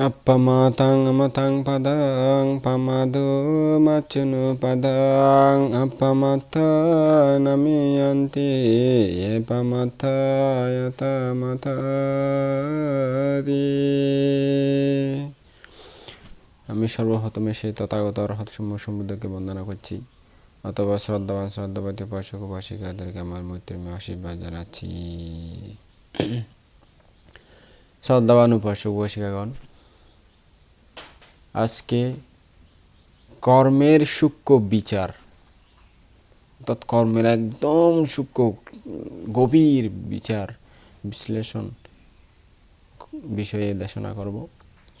Appamatang amatang padang pamado macunu padang. Appamata namiyanti epamata yata matadi আমি সর্বপ্রথমে সেই তথাগত অর্হত সমুদ্রকে বন্দনা করছি। অথবা শ্রদ্ধাবান, শ্রদ্ধাবাদী উপাসক উপাসিকাদেরকে আমার মৈত্রী আশীর্বাদ জানাচ্ছি। শ্রদ্ধাবান, উপাসক, উপাসিকাগণ আজকে কর্মের সূক্ষ্ম বিচার। অর্থাৎ কর্মের একদম সূক্ষ্ম, গভীর বিচার বিশ্লেষণ বিষয়ে দেশনা করব।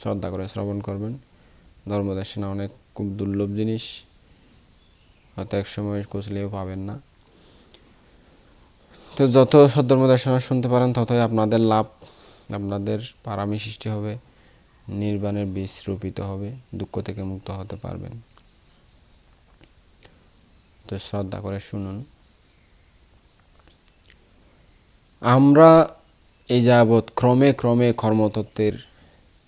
শ্রদ্ধা করে শ্রবণ করবেন। ধর্মদেশনা অনেক খুব দুর্লভ জিনিস। হয়তো এক সময় খুঁজলেও পাবেন না। তো যত সদ্ধর্মদেশনা শুনতে পারেন, ততই আপনাদের লাভ, আপনাদের পারামি সৃষ্টি হবে। নির্বাণের বীজ রূপিত হবে, দুঃখ থেকে মুক্ত হতে পারবেন। তো শ্রদ্ধা করে শুনুন। আমরা এই যাবৎ ক্রমে ক্রমে কর্মতত্ত্বের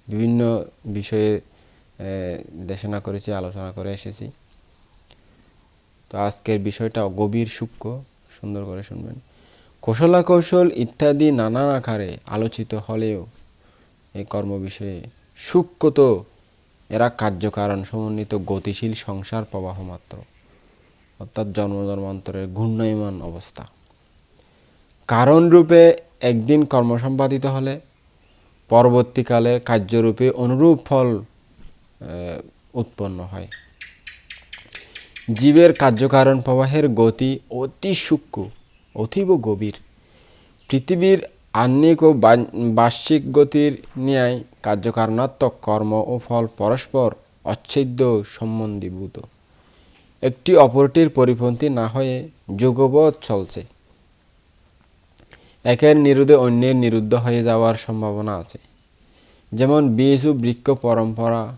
বিভিন্ন বিষয়ে দেশনা করেছি, আলোচনা করে এসেছি। তো আজকের বিষয়টা গভীর সূক্ষ্ম, সুন্দর করে শুনবেন। কৌশলা কৌশল ইত্যাদি নানান আকারে আলোচিত হলেও এই কর্ম বিষয়ে সূক্ষ্ম এরা কার্যকারণ সমন্বিত গতিশীল সংসার প্রবাহ মাত্র, অর্থাৎ জন্মধর্মান্তরের ঘূর্ণয়মান অবস্থা। কারণ রূপে একদিন কর্ম সম্পাদিত হলে, পরবর্তীকালে কার্যরূপে অনুরূপ ফল উৎপন্ন হয়। জীবের কার্যকারণ প্রবাহের গতি অতি সূক্ষ্ম, অতীব গভীর। পৃথিবীর আহ্নিক ও বার্ষিক গতির ন্যায় কার্যকারণাত্মক কর্ম ও ফল পরস্পর অচ্ছেদ্য সম্বন্ধীভূত। একটি অপরটির পরিপন্থী না হয়ে যুগবৎ চলছে। একের নিরুদ্ধে অন্যের নিরুদ্ধ হয়ে যাওয়ার সম্ভাবনা আছে। যেমন বীজ ও বৃক্ষ পরম্পরা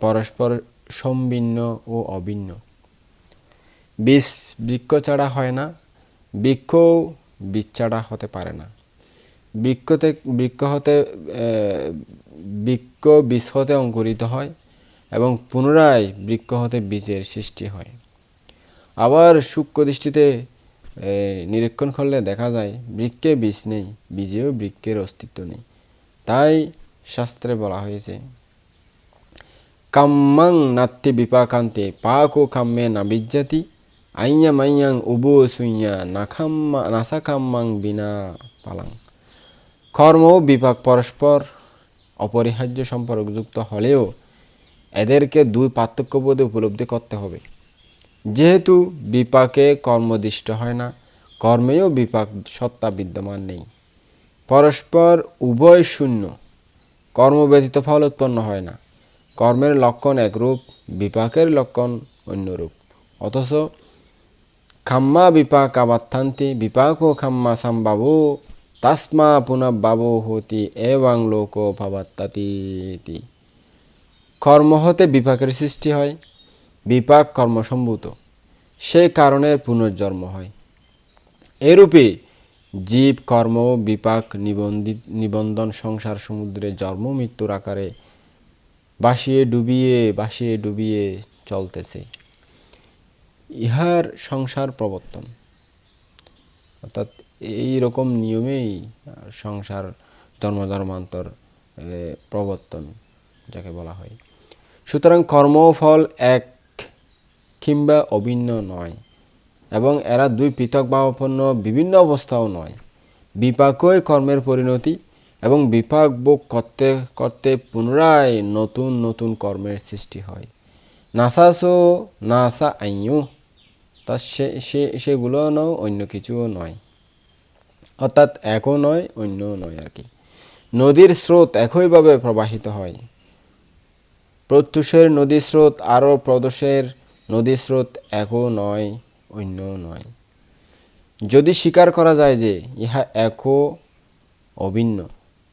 পরস্পর সম্ভিন্ন ও অভিন্ন। বীজ বৃক্ষ ছাড়া হয় না। বৃক্ষ বীজ ছাড়া হতে পারে না। বৃক্ষতে, বৃক্ষ হতে বৃক্ষ বীজ হতে অঙ্কুরিত হয় এবং পুনরায় বৃক্ষ হতে বীজের সৃষ্টি হয়। আবার সূক্ষ্ম দৃষ্টিতে নিরীক্ষণ করলে দেখা যায় বৃক্ষে বীজ নেই, বীজেও বৃক্ষের অস্তিত্ব নেই। তাই শাস্ত্রে বলা হয়েছে, কাম্মাং নাত্তি বিপাকান্তে পাক ও কাম্মে না বিজ্জাতি আইয়া মাইয়াং উবু সুইয়া নাখাম্মা নাসাকাম্মাং বিনা পালাং কর্ম বিপাক পরস্পর অপরিহার্য সম্পর্কযুক্ত হলেও এদেরকে দুই পার্থক্যবোধে উপলব্ধি করতে হবে যেহেতু বিপাকে কর্মদিষ্ট হয় না কর্মেও বিপাক সত্তা বিদ্যমান নেই পরস্পর উভয় শূন্য কর্ম ব্যতীত ফল উৎপন্ন হয় না। কর্মের লক্ষণ একরূপ, বিপাকের লক্ষণ অন্যরূপ। অথচ খাম্মা বিপাক আবাত্থান্তি বিপাক খাম্মা সাম্বাবো তাসমা পুনঃবাবো হতি এবং লোক ভাবাত্তাতি কর্ম হতে বিপাকের সৃষ্টি হয় বিপাক কর্মসম্ভূত সে কারণে পুনর্জন্ম হয় এরূপে জীব কর্ম বিপাক নিবন্ধিত নিবন্ধন সংসার সমুদ্রে জন্ম মৃত্যুর আকারে বাসিয়ে ডুবিয়ে বাসিয়ে ডুবিয়ে চলতেছে ইহার সংসার প্রবর্তন। অর্থাৎ এই রকম নিয়মেই সংসার, ধর্মধর্মান্তর প্রবর্তন, যাকে বলা হয়। সুতরাং কর্মফল এক কিংবা অভিন্ন নয়, এবং এরা দুই পৃথক ভাবাপন্ন বিভিন্ন অবস্থাও নয়। বিপাকই কর্মের পরিণতি, এবং বিপাক ভোগ করতে করতে পুনরায় নতুন নতুন কর্মের সৃষ্টি হয়। নাসাসো নাসা আইও তা সে সে, সেগুলো নয়, অন্য কিছুও নয়। অর্থাৎ একও নয়, অন্যও নয় আর কি। নদীর স্রোত একইভাবে প্রবাহিত হয়। প্রত্যুষের নদী স্রোত আরও প্রদোষের নদী স্রোত একও নয়, অন্যও নয়। যদি স্বীকার করা যায় যে ইহা একও অভিন্ন,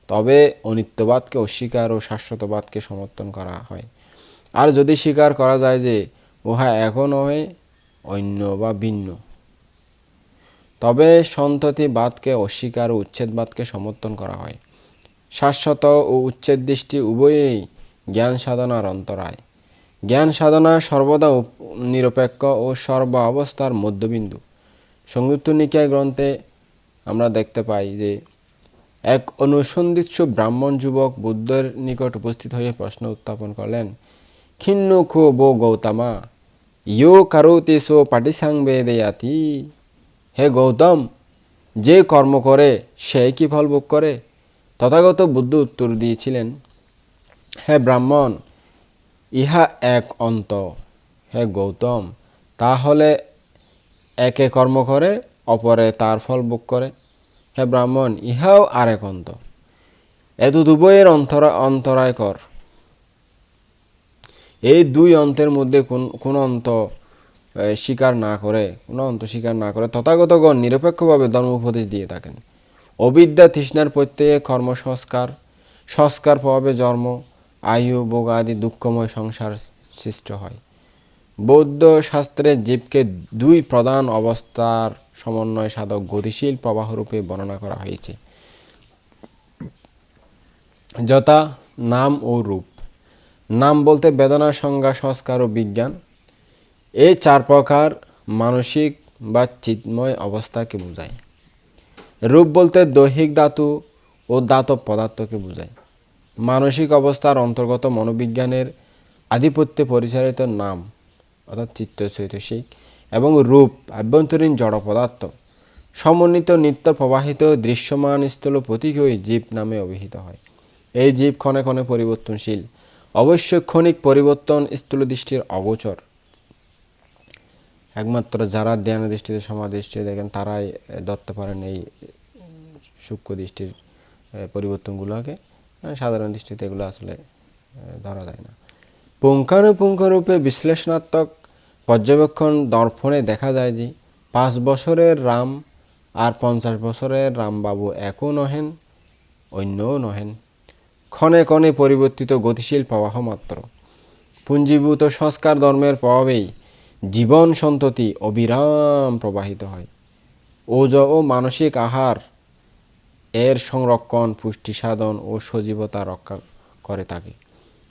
তবে অনিত্যবাদকে অস্বীকার ও শাশ্বতবাদকে সমর্থন করা হয়। আর যদি স্বীকার করা যায় যে উহা একও নয় অন্য বা ভিন্ন। তবে সন্ততিবাদকে অস্বীকার ও উচ্ছেদবাদকে সমর্থন করা হয়। শাশ্বত ও উচ্ছেদ দৃষ্টি উভয়েই জ্ঞান সাধনার অন্তরায়। জ্ঞান সাধনা সর্বদা নিরপেক্ষ ও সর্ব অবস্থার মধ্যবিন্দু। সংযুক্ত নিকায় গ্রন্থে আমরা দেখতে পাই যে, এক অনুসন্ধিৎসু ব্রাহ্মণ যুবক বুদ্ধের নিকট উপস্থিত হয়ে প্রশ্ন উত্থাপন করলেন, খিন্ন খো বো গৌতমা? ইয়ো কারোতি সো পাটিসাং বেদেয়াতি হে গৌতম, যে কর্ম করে, সে কি ফল ভোগ করে? তথাগত বুদ্ধ উত্তর দিয়েছিলেন, হে ব্রাহ্মণ, ইহা এক অন্ত। হে গৌতম, তাহলে একে কর্ম করে, অপরে তার ফল ভোগ করে। হে ব্রাহ্মণ, ইহাও আর এক অন্ত। এত দুবয়ের অন্তরা অন্তরায় কর। এই দুই অন্তের মধ্যে কোন কোন অন্ত স্বীকার না করে, কোন অন্ত স্বীকার না করে তথাগতগণ নিরপেক্ষভাবে ধর্ম উপদেশ দিয়ে থাকেন। অবিদ্যা তৃষ্ণার প্রত্যয়ে কর্ম সংস্কার সংস্কার প্রভাবে জন্ম, আয়ু, ভোগ আদি দুঃখময় সংসার সৃষ্ট হয়। বৌদ্ধ শাস্ত্রে জীবকে দুই প্রধান অবস্থার সমন্বয় সাধক গতিশীল প্রবাহরূপে বর্ণনা করা হয়েছে। যথা নাম ও রূপ। নাম বলতে বেদনা, সংজ্ঞা, সংস্কার ও বিজ্ঞান। এই চার প্রকার মানসিক বা চিন্ময় অবস্থাকে বোঝায়। রূপ বলতে দৈহিক ধাতু ও দাতব পদার্থকে বোঝায়। মানসিক অবস্থার অন্তর্গত মনোবিজ্ঞানের আধিপত্যে পরিচালিত নাম, অর্থাৎ চিত্ত চৈতসিক এবং রূপ, আভ্যন্তরীণ জড় পদার্থ। সমন্বিত নিত্য প্রবাহিত দৃশ্যমান স্থল প্রতীকই জীব নামে অভিহিত হয়। এই জীব ক্ষণে ক্ষণে পরিবর্তনশীল। অবশ্য ক্ষণিক পরিবর্তন স্থূল দৃষ্টির অগোচর। একমাত্র যারা ধ্যান দৃষ্টিতে সমাদৃষ্টি দেখেন, তারাই ধরতে পারেন এই সূক্ষ্ম দৃষ্টির পরিবর্তনগুলোকে। সাধারণ দৃষ্টিতে এগুলো আসলে ধরা যায় না। পুঙ্খানুপুঙ্খরূপে বিশ্লেষণাত্মক পর্যবেক্ষণ দর্পণে দেখা যায় যে, পাঁচ বছরের রাম আর পঞ্চাশ বছরের রামবাবু একও নহেন, অন্যও নহেন। ক্ষণে ক্ষণে পরিবর্তিত গতিশীল প্রবাহ মাত্র। পুঞ্জীভূত সংস্কার ধর্মের প্রভাবেই জীবন সন্ততি অবিরাম প্রবাহিত হয়। ওজ ও মানসিক আহার এর সংরক্ষণ, পুষ্টি সাধন ও সজীবতা রক্ষা করে থাকে।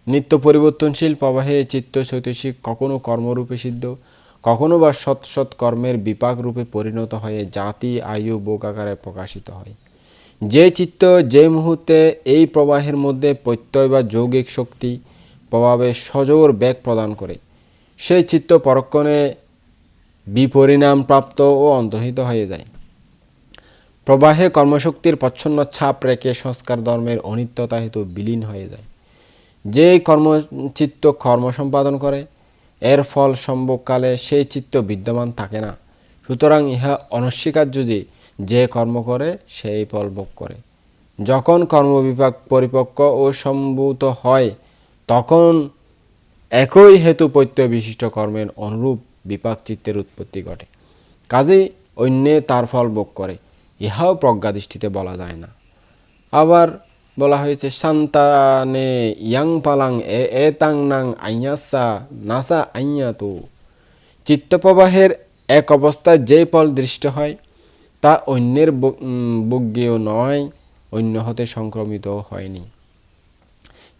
নিত্য পরিবর্তনশীল প্রবাহে চিত্ত চৈতসিক কখনো কর্মরূপে সিদ্ধ, কখনো বা সৎ সৎ কর্মের বিপাক রূপে পরিণত হয়ে জাতি, আয়ু আকারে প্রকাশিত হয়। যে চিত্ত যে মুহূর্তে এই প্রবাহের মধ্যে প্রত্যয় বা যৌগিক শক্তি প্রভাবে সজোর বেগ প্রদান করে, সেই চিত্ত পরক্ষণে বিপরিণাম প্রাপ্ত ও অন্তহিত হয়ে যায়। প্রবাহে কর্মশক্তির প্রচ্ছন্ন ছাপ রেখে সংস্কার ধর্মের অনিত্যতা হেতু বিলীন হয়ে যায়। যে কর্মচিত্ত কর্ম সম্পাদন করে, এর ফল সম্ভবকালে সেই চিত্ত বিদ্যমান থাকে না। সুতরাং ইহা অনস্বীকার্য যে যে কর্ম করে, সেই ফল ভোগ করে। যখন কর্মবিপাক পরিপক্ক ও সম্ভূত হয়, তখন একই হেতু প্রত্যয় বিশিষ্ট কর্মের অনুরূপ বিপাক চিত্তের উৎপত্তি ঘটে। কাজেই অন্যে তার ফল ভোগ করে, ইহাও প্রজ্ঞাদৃষ্টিতে বলা যায় না। আবার বলা হয়েছে শান্তানে ইয়াং পালাং এ এ তাং নাং আইয়াসা নাসা আইয়া তো চিত্তপ্রবাহের এক অবস্থায় যে ফল দৃষ্ট হয় তা অন্যের বজ্ঞেও নয়, অন্য হতে সংক্রমিত হয়নি।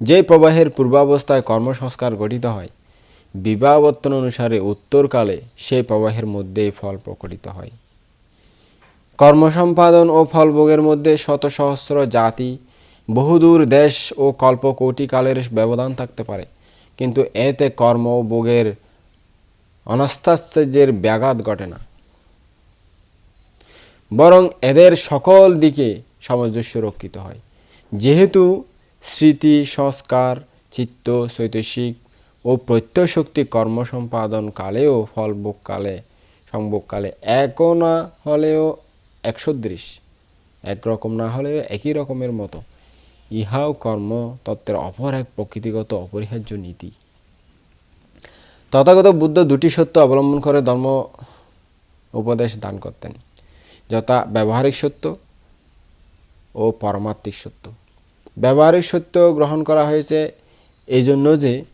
যে প্রবাহের পূর্বাবস্থায় কর্মসংস্কার গঠিত হয়, বিবাহবর্তন অনুসারে উত্তরকালে সেই প্রবাহের মধ্যেই ফল প্রকটিত হয়। কর্মসম্পাদন ও ফলভোগের মধ্যে শত সহস্র জাতি, বহুদূর দেশ ও কল্প কোটি কালের ব্যবধান থাকতে পারে, কিন্তু এতে কর্ম ও ভোগের অনাস্থাশ্চর্যের ব্যাঘাত ঘটে না। বরং এদের সকল দিকে সামঞ্জস্য রক্ষিত হয়। যেহেতু স্মৃতি, সংস্কার, চিত্ত চৈতসিক ও প্রত্যয় শক্তি কর্ম সম্পাদন কালেও ফলভোগকালে, সংভোগকালে একও না হলেও একসদৃশ। একরকম না হলেও একই রকমের মতো। ইহাও কর্ম তত্ত্বের অপর এক প্রকৃতিগত অপরিহার্য নীতি। তথাগত বুদ্ধ দুটি সত্য অবলম্বন করে ধর্ম উপদেশ দান করতেন। যথা ব্যবহারিক সত্য ও পারমাত্মিক সত্য। ব্যবহারিক সত্য গ্রহণ করা হয়েছে এই জন্য যে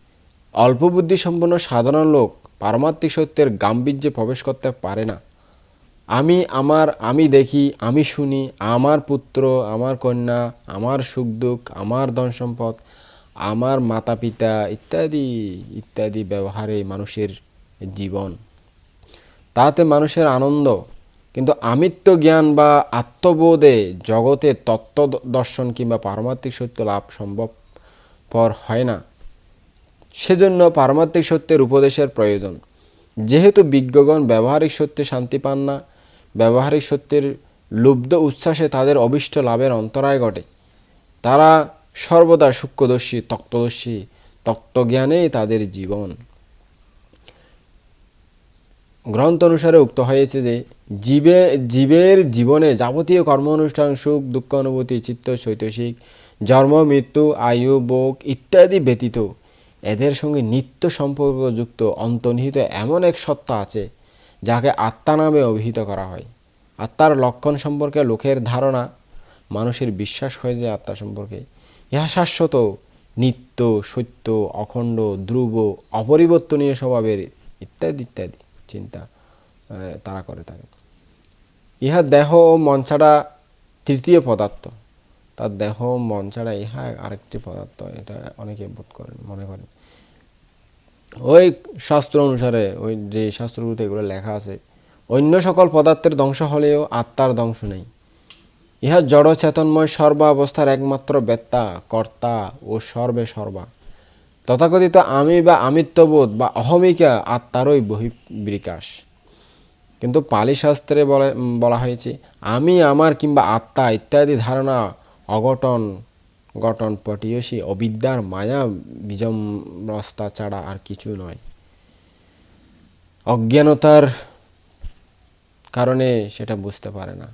অল্প বুদ্ধিসম্পন্ন সাধারণ লোক পারমাত্মিক সত্যের গাম্ভীর্যে প্রবেশ করতে পারে না। আমি আমার, আমি দেখি, আমি শুনি, আমার পুত্র, আমার কন্যা, আমার সুখ দুঃখ, আমার ধন সম্পদ, আমার মাতা পিতা ইত্যাদি ইত্যাদি ব্যবহারে মানুষের জীবন। তাতে মানুষের আনন্দ কিন্তু আমিত্ব জ্ঞান বা আত্মবোধে জগতে তত্ত্ব দর্শন কিংবা পারমার্থিক সত্য লাভ সম্ভব পর হয় না। সেজন্য পারমার্থিক সত্যের উপদেশের প্রয়োজন। যেহেতু বিজ্ঞগণ ব্যবহারিক সত্যে শান্তি পান না, ব্যবহারিক সত্যের লুব্ধ উচ্ছ্বাসে তাদের অবিষ্ট লাভের অন্তরায় ঘটে। তারা সর্বদা সূক্ষ্মদর্শী, তত্ত্বদর্শী, তত্ত্বজ্ঞানেই তাদের জীবন। গ্রন্থ অনুসারে উক্ত হয়েছে যে, জীবে, জীবের জীবনে যাবতীয় কর্ম অনুষ্ঠান সুখ, দুঃখ, অনুভূতি, চিত্ত চৈতসিক জন্ম, মৃত্যু, আয়ু, ভোগ ইত্যাদি ব্যতীত এদের সঙ্গে নিত্য সম্পর্কযুক্ত, অন্তর্নিহিত এমন এক সত্তা আছে, যাকে আত্মা নামে অভিহিত করা হয়। আত্মার লক্ষণ সম্পর্কে লোকের ধারণা, মানুষের বিশ্বাস হয়ে যায় আত্মা সম্পর্কে। ইহা শাশ্বত, নিত্য, সত্য, অখণ্ড, ধ্রুব, অপরিবর্তনীয় স্বভাবের ইত্যাদি ইত্যাদি। চিন্তা তারা করে থাকে। ইহা দেহ ও মন ছাড়া তৃতীয় পদার্থ। তার দেহ ও মন ছাড়া ইহা আরেকটি পদার্থ, এটা অনেকে বোধ করেন, মনে করেন। ওই শাস্ত্র অনুসারে, ওই যে শাস্ত্রগুলোতে এগুলো লেখা আছে, অন্য সকল পদার্থের ধ্বংস হলেও আত্মার ধ্বংস নেই। ইহা জড় চেতনময় সর্বাবস্থার একমাত্র বেত্তা, কর্তা ও সর্বে সর্বা। তথাকথিত আমি বা আমিত্ববোধ বা অহমিকা আত্মারই বহিবিকাশ। কিন্তু পালি শাস্ত্রে বলে বলা হয়েছে, আমি, আমার কিংবা আত্মা ইত্যাদি ধারণা অঘটন, গঠন পটিয়সী অবিদ্যার মায়া বিজম্রস্তা ছাড়া আর কিছু নয়। অজ্ঞানতার কারণে সেটা বুঝতে পারে না।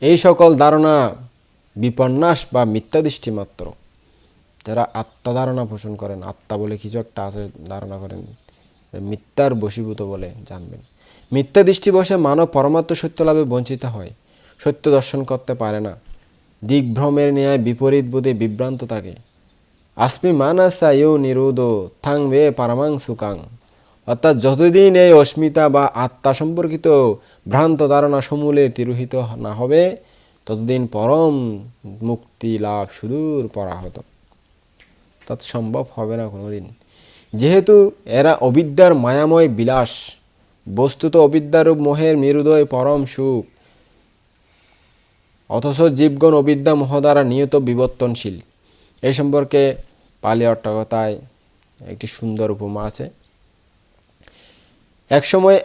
এই সকল ধারণা বিপন্যাস বা মিথ্যাদৃষ্টি মাত্র যারা আত্মা ধারণা পোষণ করেন, আত্মা বলে কিছু একটা আছে ধারণা করেন মিথ্যার বশীভূত বলে জানবেন। মিথ্যা দৃষ্টি বসে মানব পরমাত্ম সত্য লাভে বঞ্চিত হয়, সত্য দর্শন করতে পারে না। দিগ্ভ্রমের ন্যায় বিপরীত বোধে বিভ্রান্ত থাকে। আস্মি মানাসা ইউ নিরোধ থাংবে পারমাং সুকাং। অর্থাৎ যতদিন এই অস্মিতা বা আত্মা সম্পর্কিত ভ্রান্ত ধারণা সমূলে তিরোহিত না হবে, ততদিন পরম মুক্তি লাভ সুদূর পরাহত। তৎ সম্ভব হবে না কোনোদিন। যেহেতু এরা অবিদ্যার মায়াময় বিলাস, বস্তুত অবিদ্যারূপ মোহের মেরুদয় পরম সুখ, অথচ জীবগণ অবিদ্যা মোহ দ্বারা নিয়ত বিবর্তনশীল। এই সম্পর্কে পালি অট্টকথায় একটি সুন্দর উপমা আছে। একসময়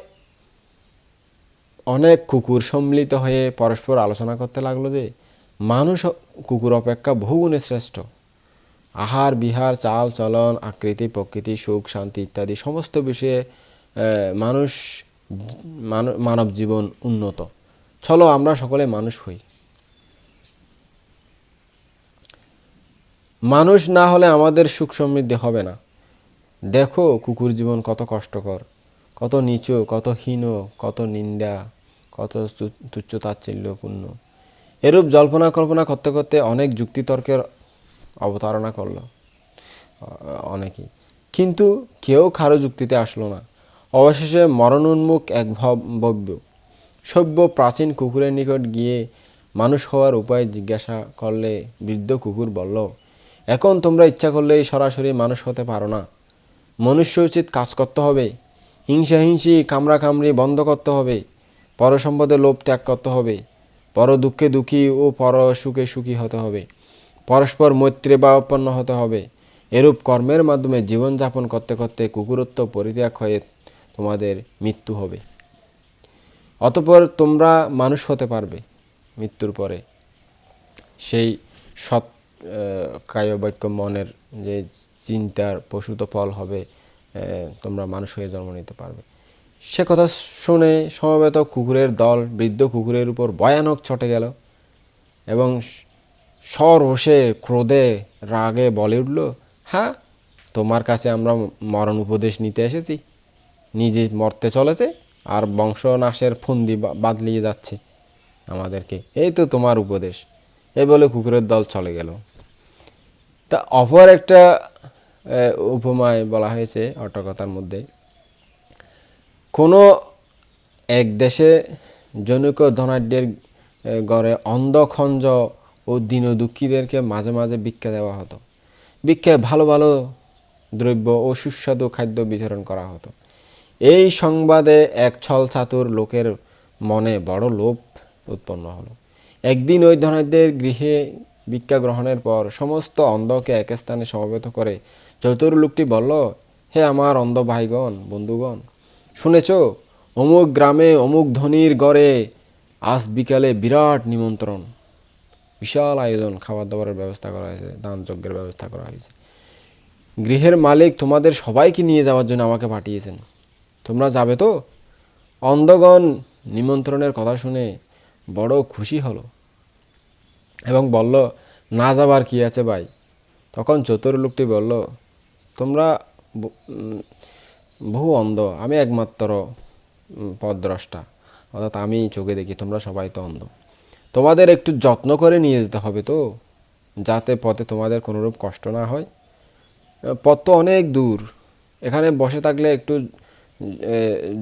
অনেক কুকুর সম্মিলিত হয়ে পরস্পর আলোচনা করতে লাগল যে, মানুষ কুকুর অপেক্ষা বহুগুণে শ্রেষ্ঠ। আহার, বিহার, চাল, চলন, আকৃতি, প্রকৃতি, সুখ, শান্তি ইত্যাদি সমস্ত বিষয়ে মানুষ মানব জীবন উন্নত। চলো আমরা সকলে মানুষ হই। মানুষ না হলে আমাদের সুখ সমৃদ্ধি হবে না। দেখো কুকুর জীবন কত কষ্টকর, কত নিচু, কত হীন, কত নিন্দা, কত তুচ্ছ তাচ্ছিল্যপূর্ণ। এরূপ জল্পনা কল্পনা করতে করতে অনেক যুক্তিতর্কের অবতারণা করল অনেকেই। কিন্তু কেউ কারও যুক্তিতে আসলো না। অবশেষে মরণোন্মুখ এক ভব্য, সভ্য প্রাচীন কুকুরের নিকট গিয়ে মানুষ হওয়ার উপায় জিজ্ঞাসা করলে বৃদ্ধ কুকুর বলল, এখন তোমরা ইচ্ছা করলেই সরাসরি মানুষ হতে পারো না। মনুষ্য উচিত কাজ করতে হবে, হিংসা হিংসি কামড়া কামড়ি বন্ধ করতে হবে পর সম্পদে লোভ ত্যাগ করতে হবে পর দুঃখে দুঃখী ও পর সুখে সুখী হতে হবে। পরস্পর মৈত্রী বা উৎপন্ন হতে হবে। এরূপ কর্মের মাধ্যমে জীবনযাপন করতে করতে কুকুরত্ব পরিত্যাগ হয়ে তোমাদের মৃত্যু হবে। অতপর তোমরা মানুষ হতে পারবে মৃত্যুর পরে। সেই সৎ কায়বাক্য মনের যে চিন্তার প্রসূত ফল হবে তোমরা মানুষ হয়ে জন্ম নিতে পারবে। সে কথা শুনে সমবেত কুকুরের দল, বৃদ্ধ কুকুরের উপর ভয়ানক ছটে গেল এবং সরোষে ক্রোধে, রাগে বলে উঠল হ্যাঁ তোমার কাছে আমরা মরণ উপদেশ নিতে এসেছি। নিজে মরতে চলেছে আর বংশনাশের ফন্দি বাদলিয়ে যাচ্ছে আমাদেরকে। এই তো তোমার উপদেশ। এই বলে কুকুরের দল চলে গেল। তা অপর একটা উপমায় বলা হয়েছে অটকথার মধ্যে। কোনো এক দেশে জনৈক ধনাঢ্যের গড়ে ঘরে অন্ধ খঞ্জ ও দীন দুঃখীদেরকে মাঝে মাঝে ভিক্ষা দেওয়া হতো। ভিক্ষায় ভালো ভালো দ্রব্য ও সুস্বাদু খাদ্য বিতরণ করা হতো। এই সংবাদে এক ছল চাতুর লোকের মনে বড় লোভ উৎপন্ন হলো। একদিন ওই ধনাঢ্যের গৃহে ভিক্ষা গ্রহণের পর সমস্ত অন্ধকে এক স্থানে সমবেত করে চতুর লোকটি বলল, হে আমার অন্ধ ভাইগণ, বন্ধুগণ, শুনেছ? অমুক গ্রামে অমুক ধনির গড়ে আজ বিকালে বিরাট নিমন্ত্রণ। বিশাল আয়োজন খাবার দাবারের ব্যবস্থা করা হয়েছে দান যজ্ঞের ব্যবস্থা করা হয়েছে। গৃহের মালিক তোমাদের সবাইকে নিয়ে যাওয়ার জন্য আমাকে পাঠিয়েছেন। তোমরা যাবে তো? অন্ধগণ নিমন্ত্রণের কথা শুনে বড় খুশি হলো এবং বলল না যাবার কি আছে ভাই? তখন চতুর লোকটি বলল তোমরা বহু অন্ধ আমি একমাত্র উম, পথদ্রষ্টা অর্থাৎ আমি চোখে দেখি তোমরা সবাই তো অন্ধ। তোমাদের একটু যত্ন করে নিয়ে যেতে হবে তো, যাতে পথে তোমাদের কোনোরূপ কষ্ট না হয়। পথ তো অনেক দূর, এখানে বসে থাকলে একটু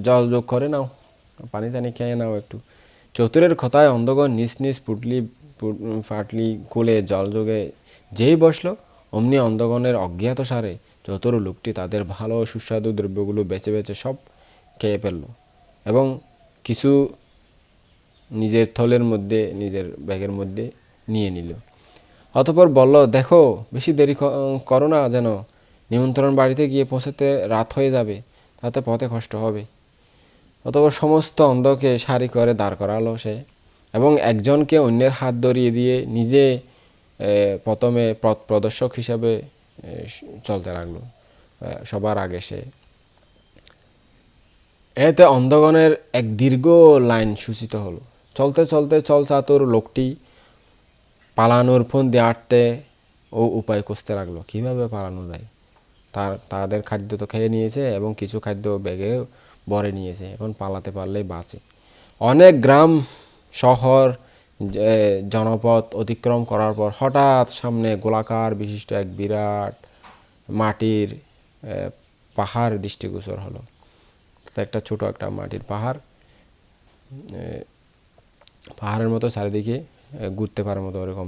জল যোগ করে নাও, পানি টানি খেয়ে নাও একটু। চতুরের কথায় অন্ধগণ নিজ নিজ পুটলি ফাটলি কোলে জল যোগে যেই বসল, অমনি অন্ধগণের অজ্ঞাত সারে চতুর লোকটি তাদের ভালো সুস্বাদু দ্রব্যগুলো বেছে বেছে সব খেয়ে ফেলল। এবং কিছু নিজের থলের মধ্যে, নিজের ব্যাগের মধ্যে নিয়ে নিল। অতপর বলল, দেখো, বেশি দেরি করো না যেন। নিমন্ত্রণ বাড়িতে গিয়ে পৌঁছাতে রাত হয়ে যাবে, তাতে পথে কষ্ট হবে। অতপর সমস্ত অন্ধকে সারি করে দাঁড় করালো সে এবং একজনকে অন্যের হাত ধরিয়ে দিয়ে নিজে প্রথমে পথ প্রদর্শক হিসাবে চলতে লাগল সবার আগে সে। এতে অন্ধগণের এক দীর্ঘ লাইন সূচিত হলো। চলতে চলতে চল চাতুর লোকটি পালানোর ফোন দিয়ে আটতে ও উপায় খুঁজতে লাগল। কীভাবে পালানো যায়? তার, তাদের খাদ্য তো খেয়ে নিয়েছে এবং কিছু খাদ্য ব্যাগে ভরে নিয়েছে। এখন পালাতে পারলেই বাঁচে। অনেক গ্রাম, শহর জনপদ অতিক্রম করার পর হঠাৎ সামনে গোলাকার বিশিষ্ট এক বিরাট মাটির পাহাড় দৃষ্টিগোচর হলো। একটা ছোট একটা মাটির পাহাড় পাহাড়ের মতো চারিদিকে ঘুরতে পারার মতো ওরকম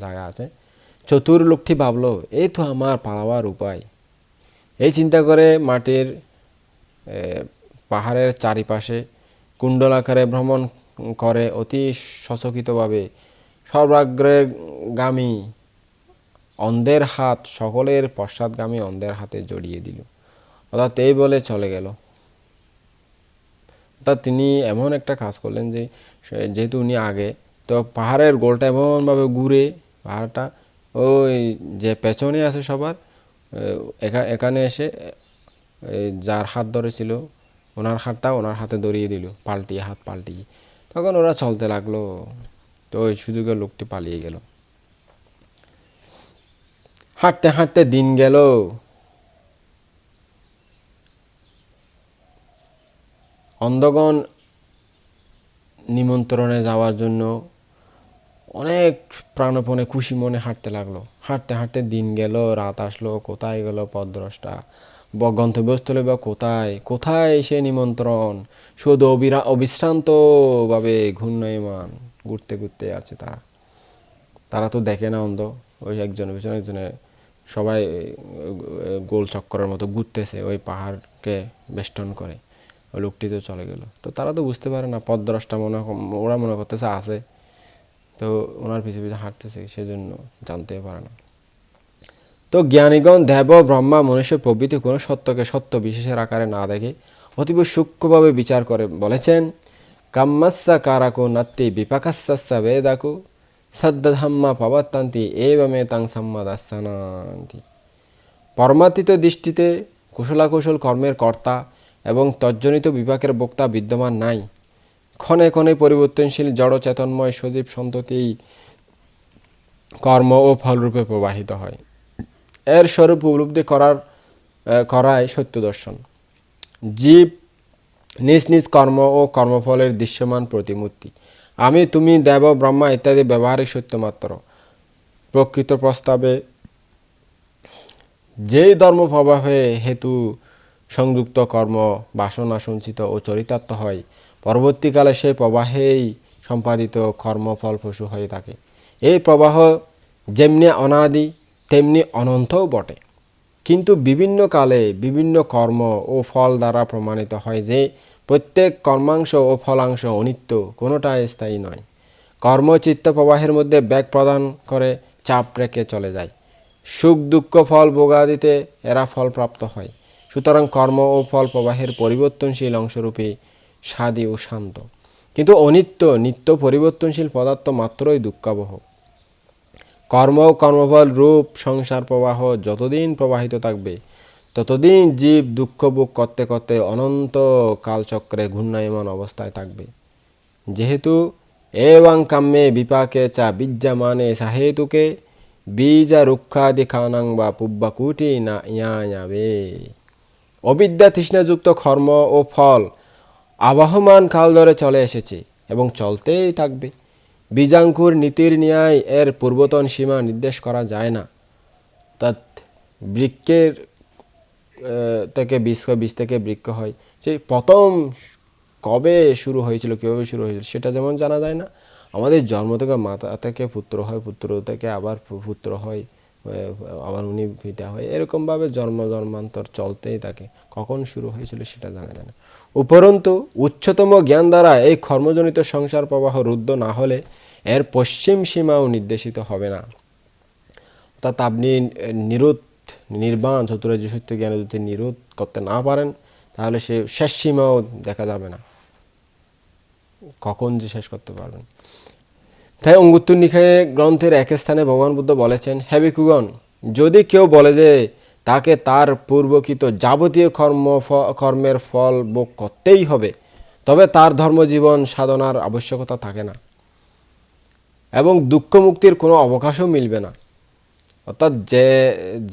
জায়গা আছে। চতুর লোকটি ভাবলো এই তো আমার পালাবার উপায়। এই চিন্তা করে মাটির পাহাড়ের চারিপাশে কুণ্ডলাকারে ভ্রমণ করে অতি সচকিতভাবে সর্বাগ্রেগামী অন্ধের হাত, সকলের পশ্চাৎগামী অন্ধের হাতে জড়িয়ে দিল। অর্থাৎ এই বলে চলে গেল। অর্থাৎ তিনি এমন একটা কাজ করলেন যে যেহেতু উনি আগে, তো পাহাড়ের গোলটা এমনভাবে ঘুরে পাহাড়টা, ওই যে পেছনে আছে সবার এখা- এখানে এসে যার হাত ধরেছিল ওনার হাতটা ওনার হাতে ধরিয়ে দিল, পাল্টিয়ে, হাত পাল্টিয়ে। তখন ওরা চলতে লাগল, তো ওই সুযোগে লোকটি পালিয়ে গেল। হাঁটতে হাঁটতে দিন গেল। অন্ধগণ নিমন্ত্রণে যাওয়ার জন্য অনেক প্রাণপণে খুশি মনে হাঁটতে লাগল। হাঁটতে হাঁটতে দিন গেল, রাত আসলো, কোথায় গেল পথদ্রষ্টা বা গন্তব্যস্থলে বা কোথায়? কোথায় সে নিমন্ত্রণ? শুধু অবিরা, অবিশ্রান্তভাবে ঘূর্ণয়মান, ঘুরতে ঘুরতে আছে তারা। তারা তো দেখে না অন্ধ। ওই একজনের পিছনে একজনে সবাই গোল চক্করের মতো ঘুরতেছে ওই পাহাড়কে বেষ্টন করে। লোকটি তো চলে গেল। তো তারা তো বুঝতে পারে না পথদ্রষ্টা মনে ওরা মনে করতেছে আছে। তো ওনার পিছু পিছু হাঁটতেছে, সেজন্য জানতে পারে না। তো জ্ঞানীগণ দেব, ব্রহ্মা, মনুষ্য প্রভৃতি কোনো সত্যকে সত্য বিশেষের আকারে না দেখে অতীব সূক্ষ্মভাবে বিচার করে বলেছেন, কাম্মাস্যা কারাকো নাত্তি বিপাকাস্যা বেদাকু সদ্ধাম্মা পবত্তান্তি এবমে তাং সম্মাদাসানান্তি পরমাতীত দৃষ্টিতে কুশলাকুশল কর্মের কর্তা এবং তজ্জনিত বিপাকের বক্তা বিদ্যমান নাই। ক্ষণে ক্ষণে পরিবর্তনশীল জড় চেতনময় সজীব সন্ততি কর্ম ও ফলরূপে প্রবাহিত হয়। এর স্বরূপ উপলব্ধি করার করায় সত্য দর্শন। জীব নিজ নিজ কর্ম ও কর্মফলের দৃশ্যমান প্রতিমূর্তি। আমি, তুমি, দেব, ব্রহ্মা ইত্যাদি ব্যবহারিক সত্য মাত্র। প্রকৃত প্রস্তাবে যেই ধর্ম প্রবাহে হেতু সংযুক্ত কর্ম, বাসনা সঞ্চিত ও চরিতার্থ হয়। পরবর্তীকালে সেই প্রবাহেই সম্পাদিত কর্মফল পশু হয়ে থাকে। এই প্রবাহ যেমনি অনাদি, তেমনি অনন্তও বটে। কিন্তু বিভিন্ন কালে বিভিন্ন কর্ম ও ফল দ্বারা প্রমাণিত হয় যে প্রত্যেক কর্মাংশ ও ফলাংশ অনিত্য কোনোটা স্থায়ী নয়। কর্ম চিত্ত প্রবাহের মধ্যে ব্যাগ প্রদান করে, চাপ রেখে চলে যায়। সুখ, দুঃখ, ফল ভোগাদিতে এরা ফল প্রাপ্ত হয়। সুতরাং কর্ম ও ফল প্রবাহের পরিবর্তনশীল অংশরূপে স্বাদী ও শান্ত। কিন্তু অনিত্য, নিত্য পরিবর্তনশীল পদার্থ মাত্রই দুঃখাবহ। কর্ম ও কর্মফল রূপ, সংসার প্রবাহ যতদিন প্রবাহিত থাকবে, ততদিন জীব দুঃখ ভোগ করতে করতে অনন্ত কালচক্রে ঘূর্ণায়মান অবস্থায় থাকবে। যেহেতু এবাং কাম্যে বিপাকে চা বিদ্যমানে সাহেতুকে, বীজা রুক্ষাদি খানাং বা পুব্বাকুটি না ইয়া যাবে অবিদ্যা তৃষ্ণাযুক্ত কর্ম ও ফল আবহমান কাল ধরে চলে এসেছে এবং চলতেই থাকবে। বীজাঙ্কুর নীতির ন্যায় এর পূর্বতন সীমা নির্দেশ করা যায় না। অর্থাৎ বৃক্ষের থেকে বীজ বীজ থেকে বৃক্ষ হয়। সেই প্রথম কবে শুরু হয়েছিল, কীভাবে শুরু হয়েছিল, সেটা যেমন জানা যায় না। আমাদের জন্ম থেকে মাতা থেকে পুত্র হয়, পুত্র থেকে আবার পুত্র হয়। আবার উনি পিতা হয় এরকমভাবে জন্ম জন্মান্তর চলতেই থাকে। কখন শুরু হয়েছিল সেটা জানা যায় না। উপরন্তু, উচ্চতম জ্ঞান দ্বারা এই কর্মজনিত সংসার প্রবাহ রুদ্ধ না হলে এর পশ্চিম সীমাও নির্দেশিত হবে না। অর্থাৎ আপনি নিরোধ নির্বাণ, চতুরাজ্য সত্য জ্ঞানে যদি নিরোধ করতে না পারেন, তাহলে সে শেষ সীমাও দেখা যাবে না। কখন যে শেষ করতে পারবেন? তাই অঙ্গুত্তর নিকায়ে গ্রন্থের এক স্থানে ভগবান বুদ্ধ বলেছেন, হে ভিক্ষুগণ, যদি কেউ বলে যে তাকে তার পূর্বকৃত যাবতীয় কর্ম কর্মের ফল ভোগ করতেই হবে, তবে তার ধর্মজীবন সাধনার আবশ্যকতা থাকে না এবং দুঃখ মুক্তির কোনো অবকাশও মিলবে না। অর্থাৎ যে,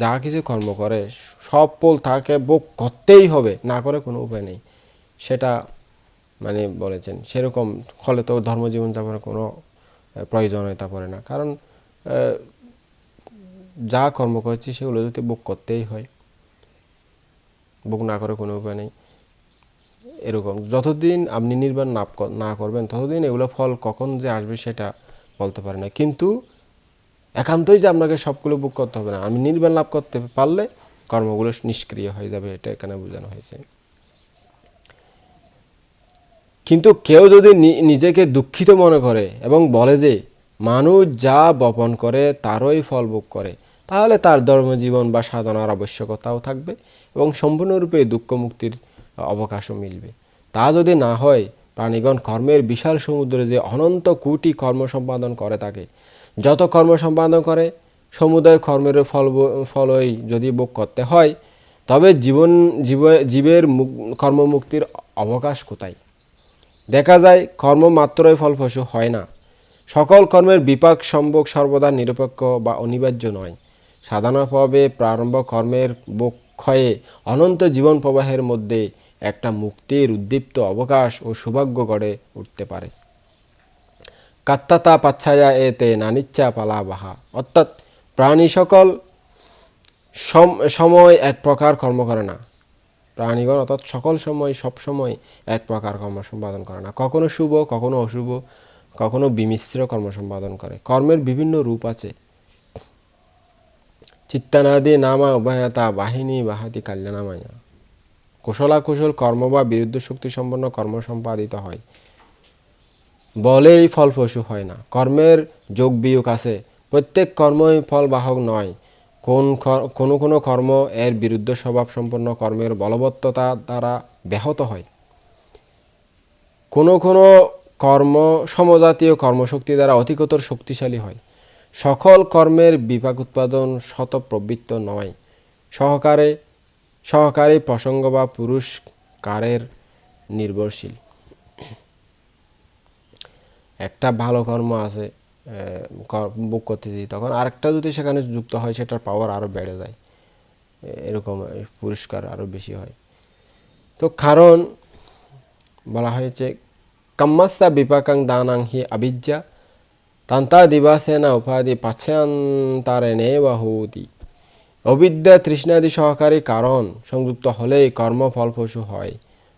যা কিছু কর্ম করে, সব ফল তাকে ভোগ করতেই হবে, না করে কোনো উপায় নেই। সেটা মানে বলেছেন, সেরকম ফলে তো ধর্মজীবন যাপনের কোনো প্রয়োজনীয়তা পড়ে না। কারণ যা কর্ম করছি সেগুলো যদি বুক করতেই হয় বুক না করে কোনো উপায় নেই। এরকম, যতদিন আপনি নির্বাণ না না করবেন, ততদিন এগুলো ফল কখন যে আসবে সেটা বলতে পারে না। কিন্তু, একান্তই যে আপনাকে সবগুলো বুক করতে হবে না আমি নির্বাণ লাভ করতে পারলে কর্মগুলো নিষ্ক্রিয় হয়ে যাবে, এটা এখানে বোঝানো হয়েছে। কিন্তু কেউ যদি নিজেকে দুঃখিত মনে করে এবং বলে যে, মানুষ যা বপন করে, তারই ফল ভোগ করে, তাহলে তার ধর্মজীবন বা সাধনার আবশ্যকতাও থাকবে এবং সম্পূর্ণরূপে দুঃখ মুক্তির অবকাশও মিলবে। তা যদি না হয়, প্রাণীগণ কর্মের বিশাল সমুদ্রে যে অনন্ত কোটি কর্ম সম্পাদন করে থাকে যত কর্ম সম্পাদন করে, সমুদয় কর্মের ফল ফলই যদি ভোগ করতে হয়, তবে জীবন, জীব- জীবের মুক- কর্মমুক্তির অবকাশ কোথায়? দেখা যায়, কর্ম মাত্রই ফলপ্রসূ হয় না। সকল কর্মের বিপাক সম্ভব সর্বদা নিরপেক্ষ বা অনিবার্য নয়। সাধারণভাবে প্রারম্ভ কর্মের বক্ষয়ে অনন্ত জীবন প্রবাহের মধ্যে একটা মুক্তির উদ্দীপ্ত অবকাশ ও সৌভাগ্য গড়ে উঠতে পারে। কাত্তাতা পাচ্ছায়া এতে নানিচ্ছা পালা বাহা অর্থাৎ প্রাণী সকল সম- সময় এক প্রকার কর্ম করে না। প্রাণীগণ অর্থাৎ সকল সময়, সব সময় এক প্রকার কর্ম সম্পাদন করে না। কখনো শুভ, কখনো অশুভ, কখনো বিমিশ্র কর্ম সম্পাদন করে। কর্মের বিভিন্ন রূপ আছে। চিত্তানাদি নামা উভয়তা, বাহিনী বাহাতি কল্যাণামায়া। কুশলা কুশল কর্ম বা বিরুদ্ধ শক্তি সম্পন্ন কর্ম সম্পাদিত হয়। বলেই ফল পশু হয় না। কর্মের যোগ বিয়োগ আছে। প্রত্যেক কর্মই ফল বাহক নয়। কোন কোনো কোনো কর্ম এর বিরুদ্ধ স্বভাব সম্পন্ন কর্মের বলবত্ততা দ্বারা ব্যাহত হয়। কোনো কোনো কর্ম সমজাতীয় কর্মশক্তি দ্বারা অধিকতর শক্তিশালী হয়। সকল কর্মের বিপাক উৎপাদন শতপ্রবৃত্ত নয়। সহকারে, সহকারী প্রসঙ্গ বা পুরস্কারের নির্ভরশীল। একটা ভালো কর্ম আছে বুক করতেছি তখন আরেকটা যদি সেখানে যুক্ত হয়, সেটার পাওয়ার আরও বেড়ে যায়। এরকম পুরস্কার আরও বেশি হয়। তো কারণ বলা হয়েছে কাম্মাসা বিপাকাং দানাং হি আবিজ্জা তান্তা দিবাসেনা উপাধি পাচ্ছান্তরে নেবাহুতি অবিদ্যা তৃষ্ণাদি সহকারী কারণ সংযুক্ত হলেই কর্মফল পশু হয়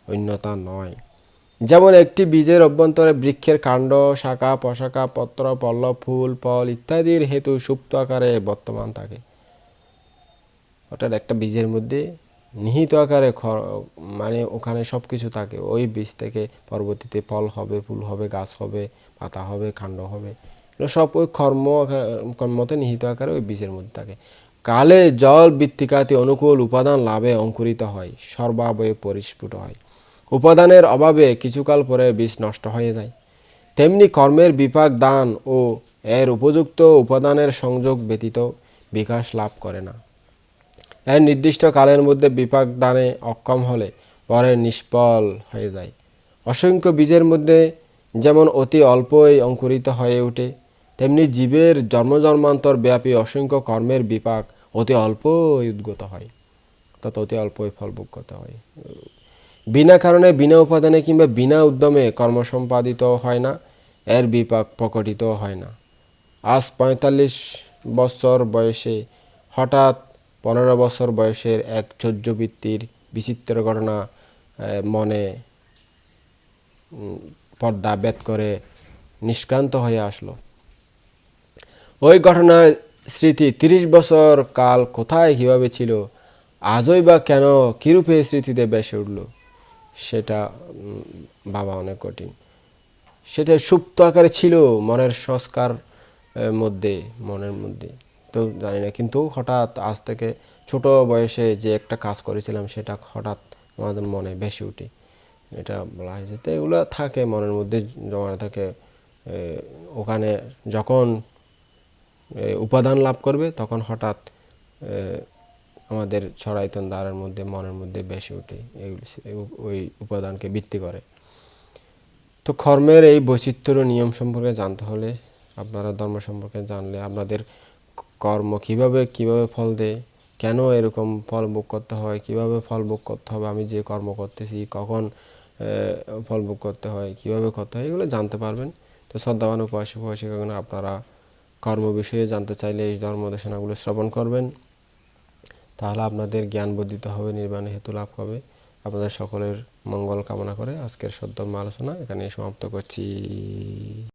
অন্যতা নয়। যেমন একটি বীজের অভ্যন্তরে বৃক্ষের কাণ্ড, শাখা প্রশাখা পত্র, পল্লব, ফুল, ফল ইত্যাদির হেতু সুপ্ত আকারে বর্তমান থাকে। অর্থাৎ একটা বীজের মধ্যে নিহিত আকারে মানে ওখানে সব কিছু থাকে। ওই বীজ থেকে পরবর্তীতে ফল হবে, ফুল হবে, গাছ হবে, পাতা হবে, কাণ্ড হবে। সব ওই কর্ম কর্মতে নিহিত আকারে ওই বীজের মধ্যে থাকে। কালে জল বৃত্তিকাতে অনুকূল উপাদান লাভে অঙ্কুরিত হয়, সর্বাবয়ে পরিস্ফুট হয়। উপাদানের অভাবে কিছুকাল পরে বীজ নষ্ট হয়ে যায়। তেমনি কর্মের বিপাক দান ও এর উপযুক্ত উপাদানের সংযোগ ব্যতীত বিকাশ লাভ করে না। এর নির্দিষ্ট কালের মধ্যে বিপাক দানে অক্ষম হলে পরে নিষ্ফল হয়ে যায়। অসংখ্য বীজের মধ্যে যেমন অতি অল্পই অঙ্কুরিত হয়ে ওঠে, তেমনি জীবের জন্মজন্মান্তর ব্যাপী অসংখ্য কর্মের বিপাক অতি অল্পই উদ্গত হয়। অর্থাৎ অতি অল্পই ফল ভোগ করতে হয়। বিনা কারণে, বিনা উপাদানে কিংবা বিনা উদ্যমে কর্ম সম্পাদিত হয় না, এর বিপাক প্রকটিত হয় না। আজ পঁয়তাল্লিশ বছর বয়সে, হঠাৎ পনেরো বছর বয়সের এক চৌর্যবৃত্তির বিচিত্র ঘটনা মনে পর্দা বেদ করে নিষ্ক্রান্ত হয়ে আসলো। ওই ঘটনার স্মৃতি তিরিশ বছর কাল কোথায়, কীভাবে ছিল, আজই বা কেন কীরূপে স্মৃতিতে বেসে উঠল? সেটা ভাবা অনেক কঠিন। সেটা সুপ্ত আকারে ছিল মনের সংস্কার মধ্যে, মনের মধ্যে। তো জানি না, কিন্তু হঠাৎ আজ থেকে ছোট বয়সে যে একটা কাজ করেছিলাম, সেটা হঠাৎ আমাদের মনে ভেসে উঠে। এটা বলা হয়েছে। তো এগুলো থাকে মনের মধ্যে জমা থাকে ওখানে যখন উপাদান লাভ করবে, তখন হঠাৎ আমাদের ছড়াইতন দ্বারের মধ্যে, মনের মধ্যে বেশি ওঠে। ওই উপাদানকে ভিত্তি করে। তো কর্মের এই বৈচিত্র্য নিয়ম সম্পর্কে জানতে হলে, আপনারা ধর্ম সম্পর্কে জানলে আপনাদের কর্ম কীভাবে কীভাবে ফল দেয়, কেন এরকম ফল ভোগ করতে হয়, কীভাবে ফল ভোগ করতে হবে, আমি যে কর্ম করতেছি, কখন ফল ভোগ করতে হয়, কীভাবে করতে হয়, এগুলো জানতে পারবেন। তো শ্রদ্ধাবান উপাসক উপাসিকাগণ আপনারা কর্ম বিষয়ে জানতে চাইলে এই ধর্ম দেশনাগুলো শ্রবণ করবেন। তাহলে আপনাদের জ্ঞান বর্ধিত হবে নির্বাণ হেতু লাভ হবে। আপনাদের সকলের মঙ্গল কামনা করে আজকের সদ্যম আলোচনা এখানে সমাপ্ত করছি।